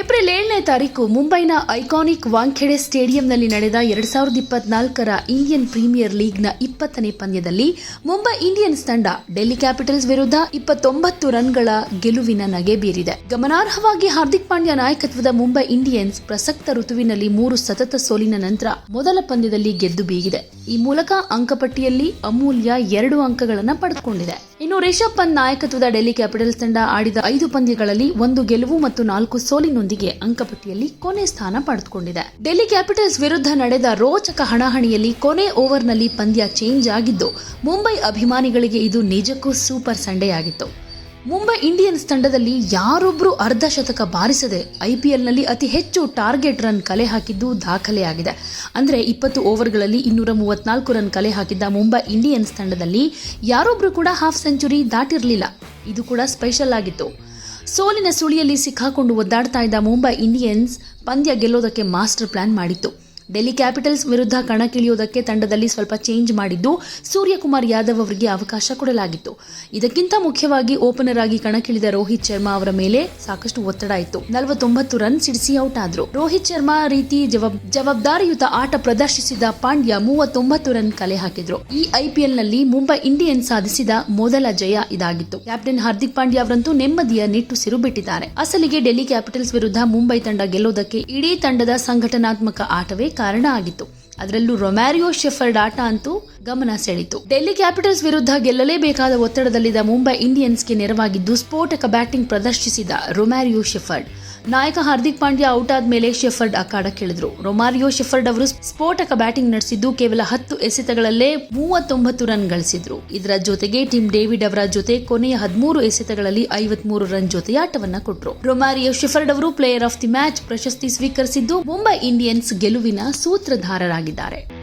April ಏಳನೇ ತಾರೀಕು ಮುಂಬೈನ ಐಕಾನಿಕ್ ವಾಂಖೆಡೆ ಸ್ಟೇಡಿಯಂನಲ್ಲಿ ನಡೆದ ಎರಡ್ ಸಾವಿರದ ಇಪ್ಪತ್ನಾಲ್ಕರ ಇಂಡಿಯನ್ ಪ್ರೀಮಿಯರ್ ಲೀಗ್ನ ಇಪ್ಪತ್ತನೇ ಪಂದ್ಯದಲ್ಲಿ ಮುಂಬೈ ಇಂಡಿಯನ್ಸ್ ತಂಡ ಡೆಲ್ಲಿ ಕ್ಯಾಪಿಟಲ್ಸ್ ವಿರುದ್ಧ ಇಪ್ಪತ್ತೊಂಬತ್ತು ರನ್ಗಳ ಗೆಲುವಿನ ನಗೆ ಬೀರಿದೆ. ಗಮನಾರ್ಹವಾಗಿ ಹಾರ್ದಿಕ್ ಪಾಂಡ್ಯ ನಾಯಕತ್ವದ ಮುಂಬೈ ಇಂಡಿಯನ್ಸ್ ಪ್ರಸಕ್ತ ಋತುವಿನಲ್ಲಿ ಮೂರು ಸತತ ಸೋಲಿನ ನಂತರ ಮೊದಲ ಪಂದ್ಯದಲ್ಲಿ ಗೆದ್ದು ಬೀಗಿದೆ. ಈ ಮೂಲಕ ಅಂಕಪಟ್ಟಿಯಲ್ಲಿ ಅಮೂಲ್ಯ ಎರಡು ಅಂಕಗಳನ್ನು ಪಡೆದುಕೊಂಡಿದೆ. ಇನ್ನು ರಿಷಬ್ ಪಂತ್ ನಾಯಕತ್ವದ ಡೆಲ್ಲಿ ಕ್ಯಾಪಿಟಲ್ಸ್ ತಂಡ ಆಡಿದ ಐದು ಪಂದ್ಯಗಳಲ್ಲಿ ಒಂದು ಗೆಲುವು ಮತ್ತು ನಾಲ್ಕು ಸೋಲಿನೊಂದಿಗೆ ಅಂಕಪಟ್ಟಿಯಲ್ಲಿ ಕೊನೆ ಸ್ಥಾನ ಪಡೆದುಕೊಂಡಿದೆ. ಡೆಲ್ಲಿ ಕ್ಯಾಪಿಟಲ್ಸ್ ವಿರುದ್ಧ ನಡೆದ ರೋಚಕ ಹಣಾಹಣಿಯಲ್ಲಿ ಕೊನೆ ಓವರ್ನಲ್ಲಿ ಪಂದ್ಯ ಚೇಂಜ್ ಆಗಿದ್ದು, ಮುಂಬೈ ಅಭಿಮಾನಿಗಳಿಗೆ ಇದು ನಿಜಕ್ಕೂ ಸೂಪರ್ ಸಂಡೇ ಆಗಿತ್ತು ಮುಂಬೈ ಇಂಡಿಯನ್ಸ್ ತಂಡದಲ್ಲಿ ಯಾರೊಬ್ಬರು ಅರ್ಧ ಶತಕ ಬಾರಿಸದೆ ಐಪಿಎಲ್ನಲ್ಲಿ ಅತಿ ಹೆಚ್ಚು ಟಾರ್ಗೆಟ್ ರನ್ ಕಲೆ ಹಾಕಿದ್ದು ದಾಖಲೆಯಾಗಿದೆ. ಅಂದರೆ ಇಪ್ಪತ್ತು ಓವರ್ಗಳಲ್ಲಿ ಇನ್ನೂರ ಮೂವತ್ನಾಲ್ಕು ರನ್ ಕಲೆ ಹಾಕಿದ್ದ ಮುಂಬೈ ಇಂಡಿಯನ್ಸ್ ತಂಡದಲ್ಲಿ ಯಾರೊಬ್ಬರು ಕೂಡ ಹಾಫ್ ಸೆಂಚುರಿ ದಾಟಿರಲಿಲ್ಲ. ಇದು ಕೂಡ ಸ್ಪೆಷಲ್ ಆಗಿತ್ತು. ಸೋಲಿನ ಸುಳಿಯಲ್ಲಿ ಸಿಕ್ಕಾಕೊಂಡು ಒದ್ದಾಡ್ತಾ ಇದ್ದ ಮುಂಬೈ ಇಂಡಿಯನ್ಸ್ ಪಂದ್ಯ ಗೆಲ್ಲೋದಕ್ಕೆ ಮಾಸ್ಟರ್ ಪ್ಲಾನ್ ಮಾಡಿತ್ತು. ಡೆಲ್ಲಿ ಕ್ಯಾಪಿಟಲ್ಸ್ ವಿರುದ್ಧ ಕಣಕ್ಕಿಳಿಯುವುದಕ್ಕೆ ತಂಡದಲ್ಲಿ ಸ್ವಲ್ಪ ಚೇಂಜ್ ಮಾಡಿದ್ದು ಸೂರ್ಯಕುಮಾರ್ ಯಾದವ್ ಅವರಿಗೆ ಅವಕಾಶ ಕೊಡಲಾಗಿತ್ತು. ಇದಕ್ಕಿಂತ ಮುಖ್ಯವಾಗಿ ಓಪನರ್ ಆಗಿ ಕಣಕ್ಕಿಳಿದ ರೋಹಿತ್ ಶರ್ಮಾ ಅವರ ಮೇಲೆ ಸಾಕಷ್ಟು ಒತ್ತಡ ಇತ್ತು. ನಲವತ್ತೊಂಬತ್ತು ರನ್ ಸಿಡಿಸಿ ಔಟ್ ಆದ್ರು. ರೋಹಿತ್ ಶರ್ಮಾ ರೀತಿ ಜವಾಬ್, ಜವಾಬ್ದಾರಿಯುತ ಆಟ ಪ್ರದರ್ಶಿಸಿದ ಪಾಂಡ್ಯ ಮೂವತ್ತೊಂಬತ್ತು ರನ್ ಕಲೆ ಹಾಕಿದ್ರು. ಈ ಐಪಿಎಲ್ನಲ್ಲಿ ಮುಂಬೈ ಇಂಡಿಯನ್ಸ್ ಸಾಧಿಸಿದ ಮೊದಲ ಜಯ ಇದಾಗಿತ್ತು. ಕ್ಯಾಪ್ಟನ್ ಹಾರ್ದಿಕ್ ಪಾಂಡ್ಯ ಅವರಂತೂ ನೆಮ್ಮದಿಯ ನಿಟ್ಟುಸಿರು ಬಿಟ್ಟಿದ್ದಾರೆ. ಅಸಲಿಗೆ ಡೆಲ್ಲಿ ಕ್ಯಾಪಿಟಲ್ಸ್ ವಿರುದ್ಧ ಮುಂಬೈ ತಂಡ ಗೆಲ್ಲೋದಕ್ಕೆ ಇಡೀ ತಂಡದ ಸಂಘಟನಾತ್ಮಕ ಆಟವೇ ಕಾರಣ ಆಗಿತ್ತು. ಅದರಲ್ಲೂ ರೊಮ್ಯಾರಿಯೋ ಶೆಫರ್ಡ್ ಆಟ ಅಂತೂ ಗಮನ ಸೆಳೆಯಿತು. ಡೆಲ್ಲಿ ಕ್ಯಾಪಿಟಲ್ಸ್ ವಿರುದ್ಧ ಗೆಲ್ಲಲೇಬೇಕಾದ ಒತ್ತಡದಲ್ಲಿದ್ದ ಮುಂಬೈ ಇಂಡಿಯನ್ಸ್ಗೆ ನೆರವಾಗಿದ್ದು ಸ್ಫೋಟಕ ಬ್ಯಾಟಿಂಗ್ ಪ್ರದರ್ಶಿಸಿದ ರೊಮ್ಯಾರಿಯೋ ಶೆಫರ್ಡ್. ನಾಯಕ ಹಾರ್ದಿಕ್ ಪಾಂಡ್ಯ ಔಟ್ ಆದ್ಮೇಲೆ ಶೆಫರ್ಡ್ ಅಖಾಡಕ್ಕಿಳಿದ್ರು ರೊಮಾರಿಯೋ ಶೆಫರ್ಡ್ ಅವರು ಸ್ಫೋಟಕ ಬ್ಯಾಟಿಂಗ್ ನಡೆಸಿದ್ದು ಕೇವಲ ಹತ್ತು ಎಸೆತಗಳಲ್ಲೇ ಮೂವತ್ತೊಂಬತ್ತು ರನ್ ಗಳಿಸಿದ್ರು. ಇದರ ಜೊತೆಗೆ ಟಿಮ್ ಡೇವಿಡ್ ಅವರ ಜೊತೆ ಕೊನೆಯ ಹದಿಮೂರು ಎಸೆತಗಳಲ್ಲಿ ಐವತ್ಮೂರು ರನ್ ಜೊತೆಯಾಟವನ್ನ ಕೊಟ್ಟರು ರೊಮಾರಿಯೋ ಶೆಫರ್ಡ್ ಅವರು ಪ್ಲೇಯರ್ ಆಫ್ ದಿ ಮ್ಯಾಚ್ ಪ್ರಶಸ್ತಿ ಸ್ವೀಕರಿಸಿದ್ದು ಮುಂಬೈ ಇಂಡಿಯನ್ಸ್ ಗೆಲುವಿನ ಸೂತ್ರಧಾರರಾಗಿದ್ದಾರೆ.